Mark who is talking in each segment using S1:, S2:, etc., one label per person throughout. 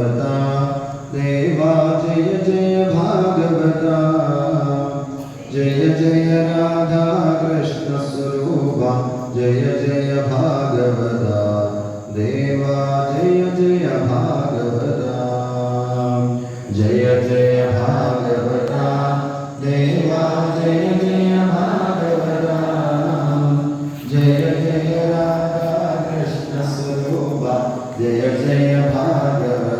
S1: भागवता देवा जय जय भागवता जय जय राधा कृष्ण स्वरूपा जय जय भागवता देवा जय जय भागवता जय जय भागवता देवा जय जय भागवता जय जय राधा कृष्ण स्वरूपा जय जय भागवता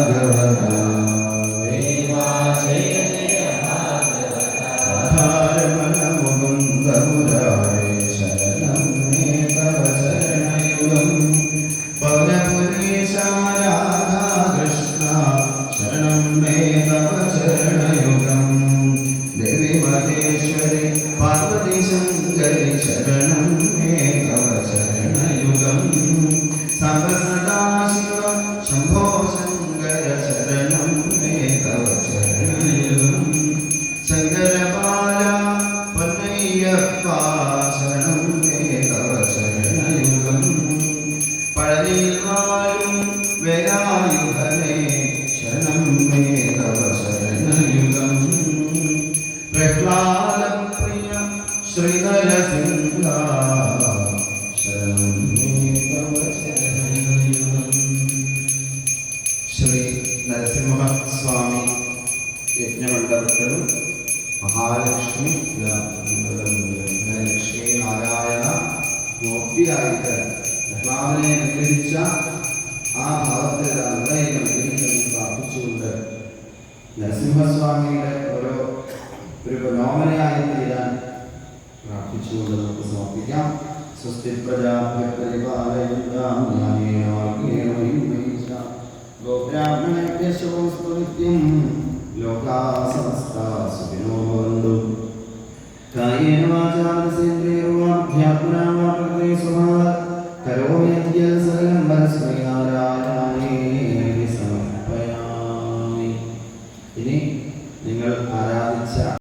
S1: मे नवचरणयुगं देवि महेश्वरि पार्वतीशङ्करि शरणं मे तव चरणयुगं सदाशिव शम्भो शङ्कर शरणं मे तव चरणयुगं शङ्करपाला पन्नय्यप्पा शरणं मे तव चरणयुगं पळनिवायु वेदायुधने ശ്രീ നരസിംഹസ്വാമി യജ്ഞമണ്ഡപത്തിലും മഹാലക്ഷ്മി ലക്ഷ്മി നാരായണ മൂർത്തിയായിട്ട് പ്രഹ്ലാദനെ അനുഗ്രഹിച്ച ആ ഭാവത്തിൽ അന്വയം പ്രാർത്ഥിച്ചുകൊണ്ട് നരസിംഹസ്വാമിയുടെ ഓരോ ഒരു പ്രലോഭനയായി തീരാൻ പ്രാർത്ഥിച്ചുകൊണ്ട് നമുക്ക് സമർപ്പിക്കാം സ്വസ്തി പ്രജാഭ്യപരിപാലയോഗ്രാഹ്മണേഭ്യം ലോകാസമസ്താസുഖിനോ ഭവന്തു കായേന വാചാ മനസേന്ദ്രിയോർവാഭ്യാത്മനാ വാ പ്രകൃതി സ്വമാ കരോമി